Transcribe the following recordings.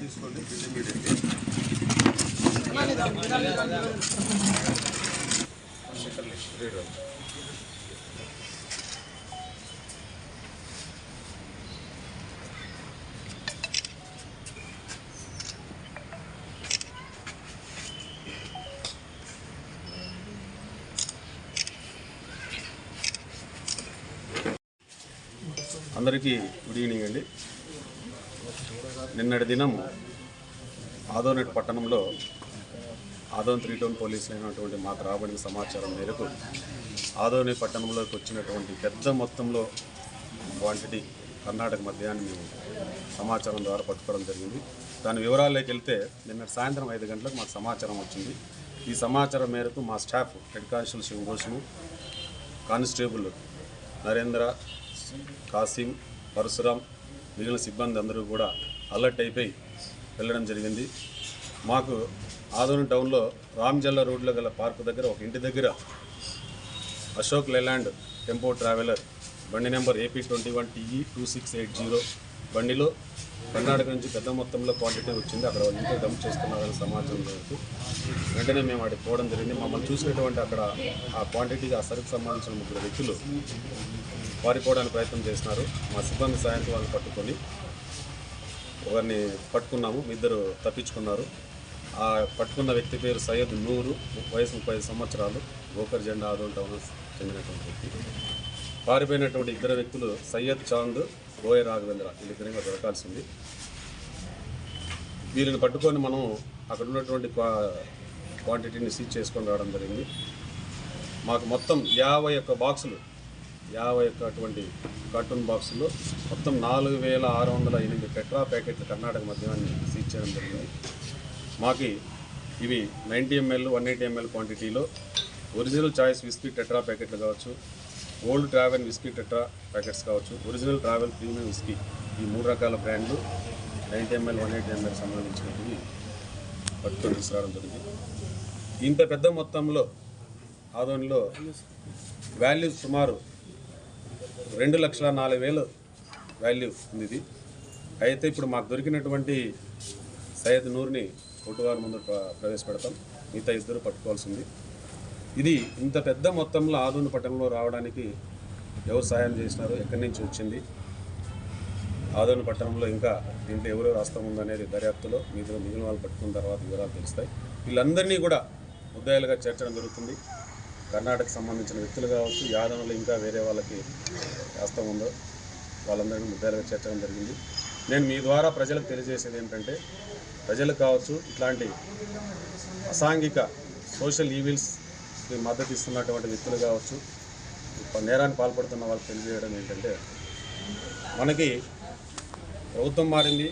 తీసుకోండి. అందరికీ good evening అండి. నిన్నటి దినం ఆదోనెట్ పట్టణంలో ఆదోన్ త్రీ టౌన్ పోలీసులు అయినటువంటి మాకు రాబడిన సమాచారం మేరకు ఆదోని పట్టణంలోకి వచ్చినటువంటి పెద్ద మొత్తంలో క్వాంటిటీ కర్ణాటక మద్యాన్ని మేము సమాచారం ద్వారా పట్టుకోవడం జరిగింది. దాని వివరాల్లోకి వెళ్తే నిన్న సాయంత్రం ఐదు గంటలకు మాకు సమాచారం వచ్చింది. ఈ సమాచారం మేరకు మా staff head constable Shivabhushan constable Narendra Kasim Parashuram మిగిలిన సిబ్బంది అందరూ కూడా అలర్ట్ అయిపోయి వెళ్ళడం జరిగింది. మాకు ఆదోని టౌన్లో రామ్జల్ల రోడ్లో గల పార్క్ దగ్గర ఒక ఇంటి దగ్గర అశోక్ లేలాండ్ టెంపో ట్రావెలర్ బండి number AP twenty one TE two six eight zero బండిలో కర్ణాటక నుంచి పెద్ద మొత్తంలో క్వాంటిటీ వచ్చింది. అక్కడ వాళ్ళు ఇంకా డంప్ చేస్తున్నారని సమాచారం వెంటనే మేము అక్కడికి పోవడం జరిగింది. మమ్మల్ని చూసినటువంటి అక్కడ ఆ క్వాంటిటీకి ఆ సరుకు సంబంధించిన ముగ్గురు వ్యక్తులు పారిపోవడానికి ప్రయత్నం చేసినారు మా సిబ్బంది సాయంత్రం వాళ్ళు పట్టుకొని ఒకరిని పట్టుకున్నాము. ఇద్దరు తప్పించుకున్నారు. ఆ పట్టుకున్న వ్యక్తి పేరు సయ్యద్ నూరు వయసు ముప్పై సంవత్సరాలు గోకర్ జెండా ఆదోన్ టౌన్ చెందినటువంటి వ్యక్తి. పారిపోయినటువంటి ఇద్దరు వ్యక్తులు సయ్యద్ చాంద్ గోయ రాఘవేంద్ర వీళ్ళిద్దరంగా దొరకాల్సింది. వీరిని పట్టుకొని మనం అక్కడ ఉన్నటువంటి క్వా క్వాంటిటీని సీజ్ చేసుకొని రావడం జరిగింది. మాకు మొత్తం యాభై ఒక్క బాక్సులు యాభై ఒక్క అటువంటి కార్టూన్ బాక్సులు. మొత్తం నాలుగు వేల ఆరు వందల ఎనిమిది టెట్రా ప్యాకెట్లు కర్ణాటక మద్యాన్ని సీజ్ చేయడం జరిగింది. మాకి ఇవి ninety ml one eighty ml క్వాంటిటీలో. ఒరిజినల్ చాయిస్ విస్కీ టెట్రా ప్యాకెట్లు కావచ్చు. Old travel whisky tetra packets కావచ్చు. ఒరిజినల్ ట్రావెల్ ప్రీమియం విస్కీ ఈ మూడు రకాల బ్రాండ్లు ninety ml one eighty ml సంబంధించినవి పట్టుకొని తీసుకురావడం జరిగింది. ఇంత పెద్ద మొత్తంలో ఆదోనిలో వాల్యూ సుమారు రెండు లక్షల నాలుగు వేలు వాల్యూ ఉంది ఇది అయితే ఇప్పుడు మాకు దొరికినటువంటి సయ్యద్ నూర్ని కోర్టువారి ముందు ప్రవేశపెడతాం. మిగతా ఇద్దరు పట్టుకోవాల్సింది. ఇది ఇంత పెద్ద మొత్తంలో ఆదోని పట్టణంలో రావడానికి ఎవరు సాయం చేసినారు ఎక్కడి నుంచి వచ్చింది? ఆదోని పట్టణంలో ఇంకా దీంట్లో ఎవరో రాష్ట్రం ఉందనేది దర్యాప్తులో మిగతా మిగిలిన వాళ్ళు పట్టుకున్న తర్వాత వివరాలు తెలుస్తాయి. వీళ్ళందరినీ కూడా ముద్దాయిలుగా చేర్చడం జరుగుతుంది. కర్ణాటక సంబంధించిన వ్యక్తులు కావచ్చు యాదవులు ఇంకా వేరే వాళ్ళకి వాస్తవం ఉందో వాళ్ళందరినీ ముద్దాలుగా చేర్చడం జరిగింది. నేను మీ ద్వారా ప్రజలకు తెలియజేసేది ఏంటంటే ప్రజలకు కావచ్చు ఇట్లాంటి అసాంఘిక సోషల్ ఈవిల్స్కి మద్దతు ఇస్తున్నటువంటి వ్యక్తులు కావచ్చు నేరాన్ని పాల్పడుతున్న వాళ్ళకి తెలియజేయడం ఏంటంటే మనకి ప్రభుత్వం మారింది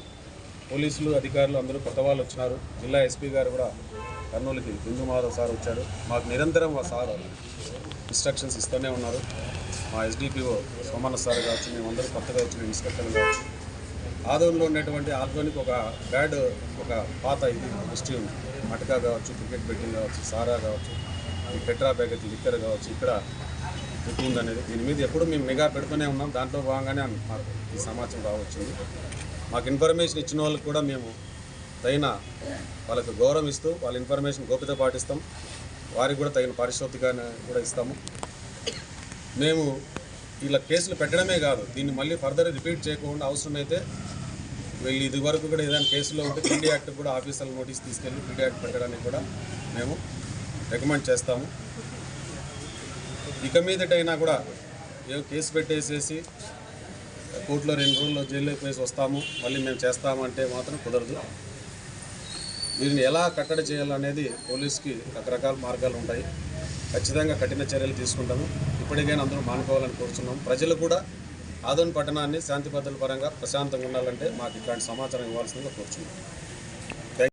పోలీసులు అధికారులు అందరూ కొత్త వాళ్ళు వచ్చినారు. జిల్లా ఎస్పీ గారు కూడా కర్నూలుకి బిందు మాధవ్ సార్ వచ్చారు. మాకు నిరంతరం మా సార్ ఇన్స్ట్రక్షన్స్ ఇస్తూనే ఉన్నారు. మా ఎస్డిపిఓ సోమన్న సార్ కావచ్చు మేమందరూ కొత్తగా వచ్చిన ఇన్స్ట్రక్టర్లు కావచ్చు. ఆదోన్లో ఉన్నటువంటి ఆల్కోనికి ఒక బ్యాడ్ ఒక పాత ఇది హిస్టరీ ఉంది. మటకా కావచ్చు క్రికెట్ బెట్టింగ్ కావచ్చు సారా కావచ్చు ఈ పెట్రా ప్యాకెట్ లిక్కర్ కావచ్చు ఇక్కడ ఎక్కువ ఉందనేది. దీని మీద ఎప్పుడు మేము నిఘా పెడుతూనే ఉన్నాం. దాంట్లో భాగంగానే మాకు ఈ సమాచారం రావచ్చింది. మాకు ఇన్ఫర్మేషన్ ఇచ్చిన వాళ్ళకి కూడా మేము తగిన వాళ్ళకు గౌరవం ఇస్తూ వాళ్ళ ఇన్ఫర్మేషన్ గోప్యత పాటిస్తాం. వారికి కూడా తగిన పారిశోధికాన్ని కూడా ఇస్తాము. మేము ఇలా కేసులు పెట్టడమే కాదు దీన్ని మళ్ళీ ఫర్దర్ రిపీట్ చేయకుండా అవసరమైతే వీళ్ళు ఇది వరకు కూడా ఏదైనా కేసులో ఉంటే పీడీ యాక్ట్ కూడా ఆఫీసర్ నోటీస్ తీసుకెళ్ళి పీడీ యాక్ట్ పెట్టడానికి కూడా మేము రికమెండ్ చేస్తాము. ఇక మీదటైనా కూడా ఏ కేసు పెట్టేసేసి కోర్టులో రెండు రోజుల్లో జైల్లో పోయి వస్తాము. మళ్ళీ మేము చేస్తామంటే మాత్రం కుదరదు. వీరిని ఎలా కట్టడి చేయాలనేది పోలీస్కి రకరకాల మార్గాలు ఉంటాయి. ఖచ్చితంగా కఠిన చర్యలు తీసుకుంటాము. ఇప్పటికైనా అందరూ మానుకోవాలని కోరుతున్నాం ప్రజలు కూడా ఆదోన్ పట్టణాన్ని శాంతి భద్రతల పరంగా ప్రశాంతంగా ఉండాలంటే మాకు ఇట్లాంటి సమాచారం ఇవ్వాల్సిందిగా కోరుచున్నాం